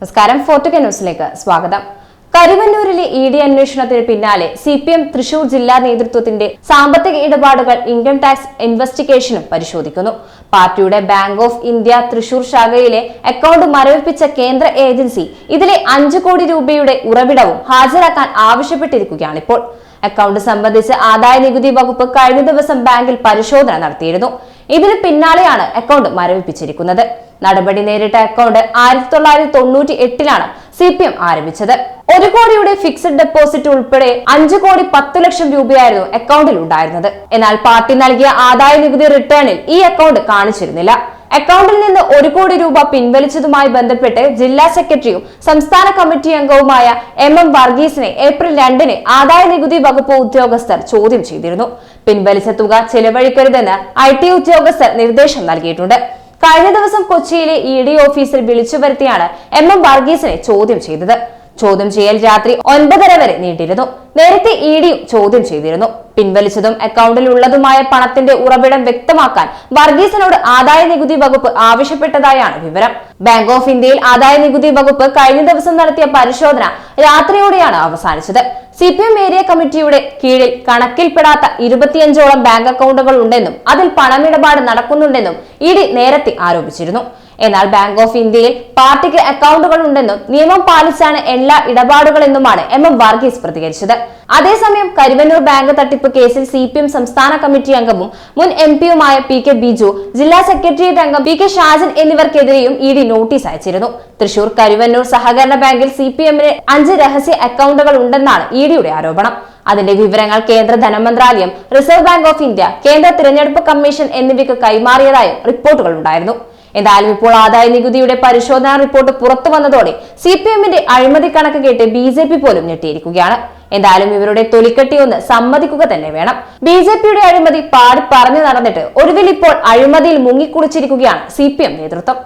നമസ്കാരം. ഫോർട്ടുക ന്യൂസിലേക്ക് സ്വാഗതം. കരുവന്നൂരിലെ ഇ ഡി അന്വേഷണത്തിന് പിന്നാലെ സി പി എം തൃശൂർ ജില്ലാ നേതൃത്വത്തിന്റെ സാമ്പത്തിക ഇടപാടുകൾ ഇൻകം ടാക്സ് ഇൻവെസ്റ്റിഗേഷനും പരിശോധിക്കുന്നു. പാർട്ടിയുടെ ബാങ്ക് ഓഫ് ഇന്ത്യ തൃശൂർ ശാഖയിലെ അക്കൗണ്ട് മരവിപ്പിച്ച കേന്ദ്ര ഏജൻസി ഇതിലെ അഞ്ചു കോടി രൂപയുടെ ഉറവിടവും ഹാജരാക്കാൻ ആവശ്യപ്പെട്ടിരിക്കുകയാണിപ്പോൾ. അക്കൗണ്ട് സംബന്ധിച്ച് ആദായ നികുതി വകുപ്പ് കഴിഞ്ഞ ദിവസം ബാങ്കിൽ പരിശോധന നടത്തിയിരുന്നു. ഇതിന് പിന്നാലെയാണ് അക്കൗണ്ട് മരവിപ്പിച്ചിരിക്കുന്നത്. നടപടി നേരിട്ട അക്കൗണ്ട് ആയിരത്തി തൊള്ളായിരത്തി തൊണ്ണൂറ്റി എട്ടിലാണ് സി പി എം ആരംഭിച്ചത്. ഒരു കോടിയുടെ ഫിക്സഡ് ഡെപ്പോസിറ്റ് ഉൾപ്പെടെ അഞ്ചു കോടി പത്ത് ലക്ഷം രൂപയായിരുന്നു അക്കൗണ്ടിൽ ഉണ്ടായിരുന്നത്. എന്നാൽ പാർട്ടി നൽകിയ ആദായ നികുതി റിട്ടേണിൽ ഈ അക്കൗണ്ട് കാണിച്ചിരുന്നില്ല. അക്കൗണ്ടിൽ നിന്ന് ഒരു കോടി രൂപ പിൻവലിച്ചതുമായി ബന്ധപ്പെട്ട് ജില്ലാ സെക്രട്ടറിയും സംസ്ഥാന കമ്മിറ്റി അംഗവുമായ എം എം വർഗീസിനെ ഏപ്രിൽ രണ്ടിന് ആദായ നികുതി വകുപ്പ് ഉദ്യോഗസ്ഥർ ചോദ്യം ചെയ്തിരുന്നു. പിൻവലിച്ച തുക ചെലവഴിക്കരുതെന്ന് ഐ ടി ഉദ്യോഗസ്ഥർ നിർദ്ദേശം നൽകിയിട്ടുണ്ട്. കഴിഞ്ഞ ദിവസം കൊച്ചിയിലെ ഇ ഡി ഓഫീസിൽ വിളിച്ചു വരുത്തിയാണ് എം എം വർഗീസിനെ ചോദ്യം ചെയ്തത്. ചോദ്യം ചെയ്യൽ രാത്രി ഒൻപതര വരെ നീണ്ടിരുന്നു. നേരത്തെ ഇ ഡിയും ചോദ്യം ചെയ്തിരുന്നു. പിൻവലിച്ചതും അക്കൗണ്ടിൽ ഉള്ളതുമായ പണത്തിന്റെ ഉറവിടം വ്യക്തമാക്കാൻ വർഗീസിനോട് ആദായ നികുതി വകുപ്പ് ആവശ്യപ്പെട്ടതായാണ് വിവരം. ബാങ്ക് ഓഫ് ഇന്ത്യയിൽ ആദായ നികുതി വകുപ്പ് കഴിഞ്ഞ ദിവസം നടത്തിയ പരിശോധന രാത്രിയോടെയാണ് അവസാനിച്ചത്. സി പി എം ഏരിയ കമ്മിറ്റിയുടെ കീഴിൽ കണക്കിൽപ്പെടാത്ത ഇരുപത്തിയഞ്ചോളം ബാങ്ക് അക്കൗണ്ടുകൾ ഉണ്ടെന്നും അതിൽ പണമിടപാട് നടക്കുന്നുണ്ടെന്നും ഇ ഡി നേരത്തെ ആരോപിച്ചിരുന്നു. എന്നാൽ ബാങ്ക് ഓഫ് ഇന്ത്യയിൽ പാർട്ടിക്ക് അക്കൗണ്ടുകൾ ഉണ്ടെന്നും നിയമം പാലിച്ചാണ് എല്ലാ ഇടപാടുകളെന്നുമാണ് എം എം വർഗീസ് പ്രതികരിച്ചത്. അതേസമയം കരുവന്നൂർ ബാങ്ക് തട്ടിപ്പ് കേസിൽ സി പി എം സംസ്ഥാന കമ്മിറ്റി അംഗവും മുൻ എം പിയുമായ പി കെ ബിജു ജില്ലാ സെക്രട്ടേറിയറ്റ് അംഗം പി കെ ഷാജൻ എന്നിവർക്കെതിരെയും ഇ ഡി നോട്ടീസ് അയച്ചിരുന്നു. തൃശൂർ കരുവന്നൂർ സഹകരണ ബാങ്കിൽ സി പി എമ്മിന് അഞ്ച് രഹസ്യ അക്കൗണ്ടുകൾ ഉണ്ടെന്നാണ് ഇ ഡിയുടെ ആരോപണം. അതിന്റെ വിവരങ്ങൾ കേന്ദ്ര ധനമന്ത്രാലയം റിസർവ് ബാങ്ക് ഓഫ് ഇന്ത്യ കേന്ദ്ര തിരഞ്ഞെടുപ്പ് കമ്മീഷൻ എന്നിവയ്ക്ക് കൈമാറിയതായും റിപ്പോർട്ടുകൾ ഉണ്ടായിരുന്നു. എന്തായാലും ഇപ്പോൾ ആദായ നികുതിയുടെ പരിശോധനാ റിപ്പോർട്ട് പുറത്തു വന്നതോടെ സി പി എമ്മിന്റെ അഴിമതി കണക്ക് കേട്ട് ബി ജെ പി പോലും ഞെട്ടിയിരിക്കുകയാണ്. എന്തായാലും ഇവരുടെ തൊലിക്കെട്ടി ഒന്ന് സമ്മതിക്കുക തന്നെ വേണം. ബി ജെ പിയുടെ അഴിമതി പാടി പറഞ്ഞു നടന്നിട്ട് ഒടുവിൽ ഇപ്പോൾ അഴിമതിയിൽ മുങ്ങിക്കുളിച്ചിരിക്കുകയാണ് സി പി എം നേതൃത്വം.